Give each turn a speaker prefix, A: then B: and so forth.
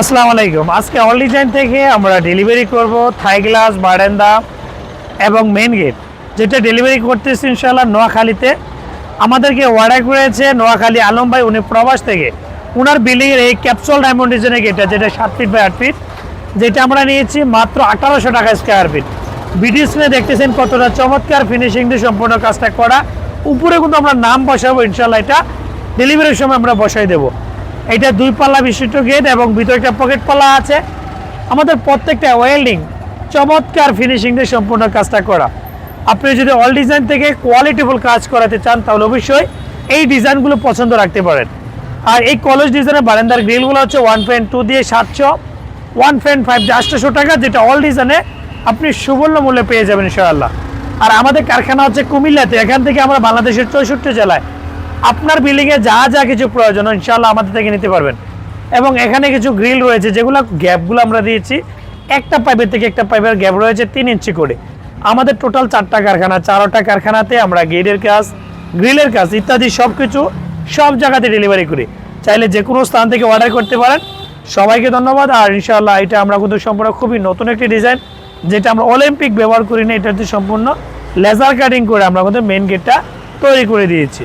A: আসসালামু আলাইকুম। আজকে অল ডিজাইন থেকে আমরা ডেলিভারি করব থাই গ্লাস বারান্দা এবং মেন গেট যেটা ডেলিভারি করতেছি ইনশাল্লাহ নোয়াখালীতে। আমাদেরকে অর্ডার করেছে নোয়াখালী আলম ভাই, উনি প্রবাস থেকে। ওনার বিল্ডিংয়ের এই ক্যাপসুল ডায়মন্ড ডিজাইনের গেটটা যেটা সাত ফিট বাই আট ফিট যেটা আমরা নিয়েছি মাত্র আঠারোশো টাকা স্কোয়ার ফিট ভিডিও স্ক্রিনে দেখতেছেন কতটা চমৎকার ফিনিশিং দিয়ে সম্পূর্ণ কাজটা করা। উপরে কিন্তু আমরা নাম বসাবো ইনশাল্লাহ এটা। ডেলিভারির সময় আমরা বসাই দেবো। এটা দুই পাল্লা বিশিষ্ট গেট এবং ভিতরে একটা পকেট পাল্লা আছে। আমাদের প্রত্যেকটা ওয়েল্ডিং চমৎকার ফিনিশিং দিয়ে সম্পূর্ণ কাজটা করা। আপনি যদি অল ডিজাইন থেকে কোয়ালিটিফুল কাজ করাতে চান, তাহলে অবশ্যই এই ডিজাইনগুলো পছন্দ রাখতে পারেন। আর এই কলেজ ডিজাইনের বারান্দার গ্রিলগুলো হচ্ছে ওয়ান পয়েন্ট টু দিয়ে সাতশো ওয়ান পয়েন্ট ফাইভ দিয়ে আটশোশো টাকা, যেটা অল ডিজাইনে আপনি সুবর্ণ মূল্যে পেয়ে যাবেন ইনশাআল্লাহ। আর আমাদের কারখানা হচ্ছে কুমিল্লাতে, এখান থেকে আমরা বাংলাদেশের চৌষট্টি জেলায় আপনার বিল্ডিংয়ে যা যা কিছু প্রয়োজন ইনশাল্লাহ আমাদের থেকে নিতে পারবেন। এবং এখানে কিছু গ্রিল রয়েছে, যেগুলো গ্যাপগুলো আমরা দিয়েছি। একটা পাইপের থেকে একটা পাইপের গ্যাপ রয়েছে তিন ইঞ্চি করে। আমাদের টোটাল চারটা কারখানা, চারটা কারখানাতে আমরা গেটের কাজ গ্রিলের কাজ ইত্যাদি সব কিছু সব জায়গাতে ডেলিভারি করি। চাইলে যে কোনো স্থান থেকে অর্ডার করতে পারেন। সবাইকে ধন্যবাদ। আর ইনশাআল্লাহ এটা আমরা কিন্তু সম্পূর্ণ খুবই নতুন একটি ডিজাইন যেটা আমরা অলিম্পিক ব্যবহার করি না, এটা হচ্ছে সম্পূর্ণ লেজার কাটিং করে আমরা কিন্তু মেন গেটটা তৈরি করে দিয়েছি।